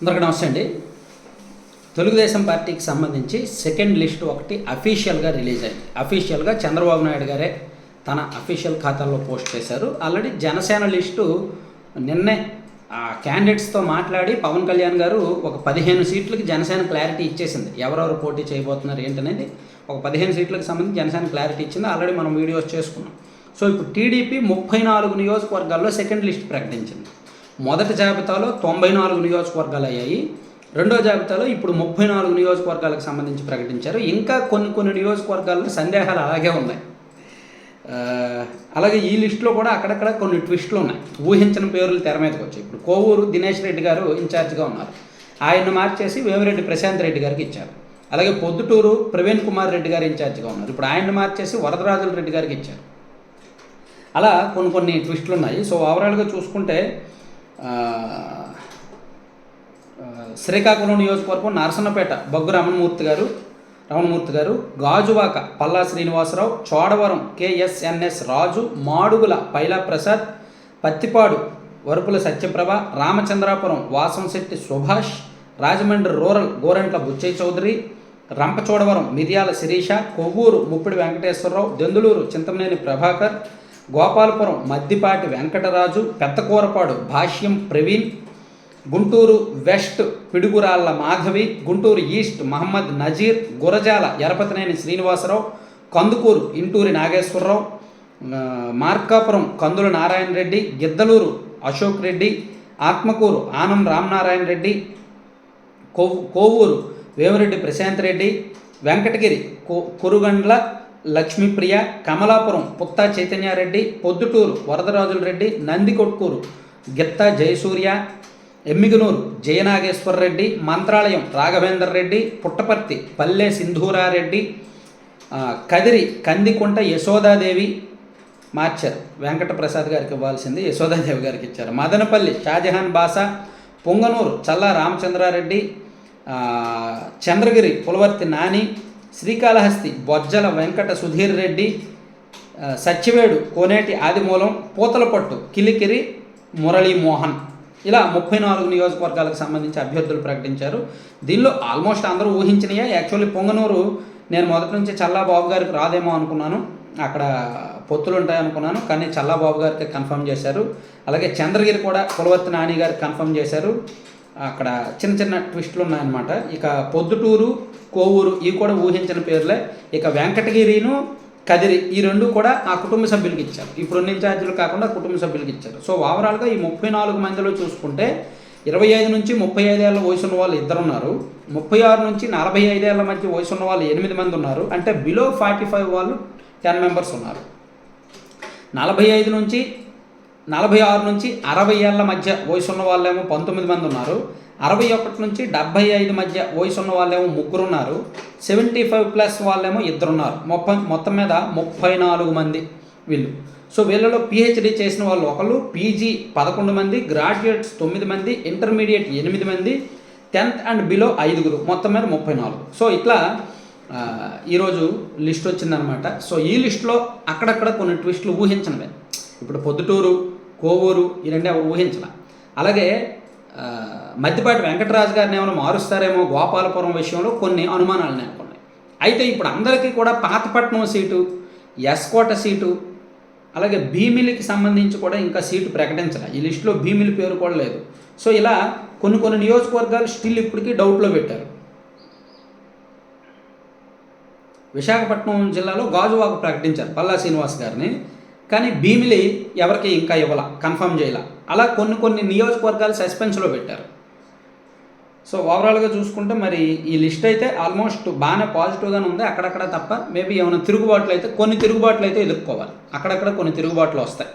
అందరికీ నమస్తే అండి. తెలుగుదేశం పార్టీకి సంబంధించి సెకండ్ లిస్ట్ ఒకటి అఫీషియల్గా రిలీజ్ అయింది. అఫీషియల్గా చంద్రబాబు నాయుడు గారే తన అఫీషియల్ ఖాతాలో పోస్ట్ చేశారు. ఆల్రెడీ జనసేన లిస్టు నిన్నే ఆ క్యాండిడేట్స్తో మాట్లాడి పవన్ కళ్యాణ్ గారు ఒక పదిహేను సీట్లకి జనసేన క్లారిటీ ఇచ్చేసింది. ఎవరెవరు పోటీ చేయబోతున్నారు ఏంటనేది ఒక పదిహేను సీట్లకు సంబంధించి జనసేన క్లారిటీ ఇచ్చింది. ఆల్రెడీ మనం వీడియోస్ చేసుకున్నాం. సో ఇప్పుడు టీడీపీ ముప్పై నాలుగు నియోజకవర్గాల్లో సెకండ్ లిస్ట్ ప్రకటించింది. మొదటి జాబితాలో తొంభై నాలుగు నియోజకవర్గాలు అయ్యాయి. రెండో జాబితాలో ఇప్పుడు ముప్పై నాలుగు నియోజకవర్గాలకు సంబంధించి ప్రకటించారు. ఇంకా కొన్ని కొన్ని నియోజకవర్గాల్లో సందేహాలు అలాగే ఉన్నాయి. అలాగే ఈ లిస్టులో కూడా అక్కడక్కడ కొన్ని ట్విస్టులు ఉన్నాయి. ఊహించిన పేర్లు తెర మీదకి వచ్చాయి. ఇప్పుడు కోవూరు దినేష్ రెడ్డి గారు ఇన్ఛార్జ్గా ఉన్నారు. ఆయన్ని మార్చేసి వేమిరెడ్డి ప్రశాంత్ రెడ్డి గారికి ఇచ్చారు. అలాగే పొద్దుటూరు ప్రవీణ్ కుమార్ రెడ్డి గారు ఇన్ఛార్జ్గా ఉన్నారు. ఇప్పుడు ఆయన్ని మార్చేసి వరదరాజుల రెడ్డి గారికి ఇచ్చారు. అలా కొన్ని కొన్ని ట్విస్టులు ఉన్నాయి. సో ఓవరాల్గా చూసుకుంటే శ్రీకాకుళం నియోజకవర్గం నరసన్నపేట బొగ్గు రమణమూర్తి గారు రమణమూర్తి గారు Gajuwaka Palla Srinivasarao Chodavaram KSNS Raju Madugula Paila Prasad Prathipadu Varupula Satyaprabha Ramachandrapuram Vasamsetti Subhash Rajahmundry rural Gorantla Butchaiah Chowdary Rampachodavaram Miryala Sirisha Kovvur Muppidi Venkateswararao Denduluru Chintamaneni Prabhakar Gopalapuram Maddipati Venkataraju Pedakurapadu Bhashyam Praveen Guntur west Piduguralla Madhavi Guntur east Mohammed Nazeer Gurazala Yarapathineni Srinivasarao Kandukur Inturi Nageswararao Markapuram Kandula Narayana Reddy Giddalur Ashok Reddy Atmakur Anam Ramanarayana Reddy కోవు Kovur Vemireddy Prashanth Reddy Venkatagiri Kurugondla Lakshmipriya Kamalapuram Putta Chaitanya Reddy Proddatur Varadarajula Reddy Nandikotkur Gitta Jayasurya Yemmiganur Jayanageswara Reddy Mantralayam Raghavender Reddy Puttaparthi Palle Sindhurareddy Kadiri Kandikunta Yashoda Devi మార్చారు. వెంకటప్రసాద్ గారికి ఇవ్వాల్సింది యశోదాదేవి గారికి ఇచ్చారు. మదనపల్లి షాజహాన్ బాసా పొంగనూరు చల్లా రామచంద్రారెడ్డి చంద్రగిరి పులవర్తి నాని శ్రీకాళహస్తి బొజ్జల వెంకట సుధీర్ రెడ్డి సత్యవేడు కోనేటి ఆదిమూలం పూతలపట్టు కిలికిరి మురళీమోహన్. ఇలా ముప్పై నాలుగు నియోజకవర్గాలకు సంబంధించి అభ్యర్థులు ప్రకటించారు. దీనిలో ఆల్మోస్ట్ అందరూ ఊహించినయే. యాక్చువల్లీ పొంగనూరు నేను మొదటి నుంచి చల్లాబాబు గారికి రాదేమో అనుకున్నాను. అక్కడ పొత్తులు ఉంటాయనుకున్నాను కానీ చల్లాబాబు గారికి కన్ఫర్మ్ చేశారు. అలాగే చంద్రగిరి కూడా కులవర్తి నాని గారికి కన్ఫర్మ్ చేశారు. అక్కడ చిన్న చిన్న ట్విస్టులు ఉన్నాయన్నమాట. ఇక పొద్దుటూరు కోవూరు ఇవి కూడా ఊహించిన పేర్లే. ఇక వెంకటగిరిను కదిరి ఈ రెండు కూడా ఆ కుటుంబ సభ్యులకి ఇచ్చారు. ఇప్పుడు రెండు ఇన్ఛార్జీలు కాకుండా కుటుంబ సభ్యులకి ఇచ్చారు. సో ఓవరాల్గా ఈ ముప్పై నాలుగు మందిలో చూసుకుంటే ఇరవై ఐదు నుంచి ముప్పై ఐదేళ్ళ వయసు ఉన్న వాళ్ళు ఇద్దరు ఉన్నారు. ముప్పై ఆరు నుంచి నలభై ఐదేళ్ళ మధ్య వయసు ఉన్న వాళ్ళు ఎనిమిది మంది ఉన్నారు. అంటే బిలో ఫార్టీ ఫైవ్ వాళ్ళు టెన్ మెంబర్స్ ఉన్నారు. నలభై ఐదు నుంచి నలభై ఆరు నుంచి అరవై ఏళ్ళ మధ్య వయసు ఉన్న వాళ్ళేమో పంతొమ్మిది మంది ఉన్నారు. అరవై ఒకటి నుంచి డెబ్బై ఐదు మధ్య వయసు ఉన్న వాళ్ళేమో ముగ్గురు ఉన్నారు. సెవెంటీ ఫైవ్ ప్లస్ వాళ్ళేమో ఇద్దరు ఉన్నారు మొత్తం మొత్తం మీద ముప్పై నాలుగు మంది వీళ్ళు. సో వీళ్ళలో పిహెచ్డి చేసిన వాళ్ళు ఒకళ్ళు పీజీ పదకొండు మంది గ్రాడ్యుయేట్స్ తొమ్మిది మంది ఇంటర్మీడియట్ ఎనిమిది మంది టెన్త్ అండ్ బిలో ఐదుగురు. మొత్తం మీద ముప్పై నాలుగు. సో ఇట్లా ఈరోజు లిస్ట్ వచ్చిందనమాట సో ఈ లిస్ట్లో అక్కడక్కడ కొన్ని ట్విస్టులు ఊహించనివే. ఇప్పుడు పొద్దుటూరు కోవూరు ఈ రెండే ఎవరు ఊహించాల. అలాగే ఆ, మద్దిపాటి వెంకటరాజు గారిని ఏమైనా మారుస్తారేమో గోపాలపురం విషయంలో కొన్ని అనుమానాలు నెలకొన్నాయి. అయితే ఇప్పుడు అందరికీ కూడా పాతపట్నం సీటు ఎస్కోట సీటు అలాగే భీమిలికి సంబంధించి కూడా ఇంకా సీటు ప్రకటించాల. ఈ లిస్టులో భీమిలి పేరు కూడా లేదు. సో ఇలా కొన్ని కొన్ని నియోజకవర్గాలు స్టిల్ ఇప్పటికీ డౌట్లో పెట్టారు. విశాఖపట్నం జిల్లాలో గాజువాకు ప్రకటించారు పల్లా శ్రీనివాస్ గారిని. కానీ భీమిలి ఎవరికి ఇంకా ఇవ్వాల కన్ఫర్మ్ చేయాల. అలా కొన్ని కొన్ని నియోజకవర్గాలు సస్పెన్స్లో పెట్టారు. సో ఓవరాల్గా చూసుకుంటే మరి ఈ లిస్ట్ అయితే ఆల్మోస్ట్ బాగానే పాజిటివ్గానే ఉంది. అక్కడక్కడ తప్ప మేబీ ఏమైనా తిరుగుబాట్లు అయితే కొన్ని తిరుగుబాట్లు అయితే ఎదుర్కోవాలి. అక్కడక్కడ కొన్ని తిరుగుబాట్లు వస్తాయి.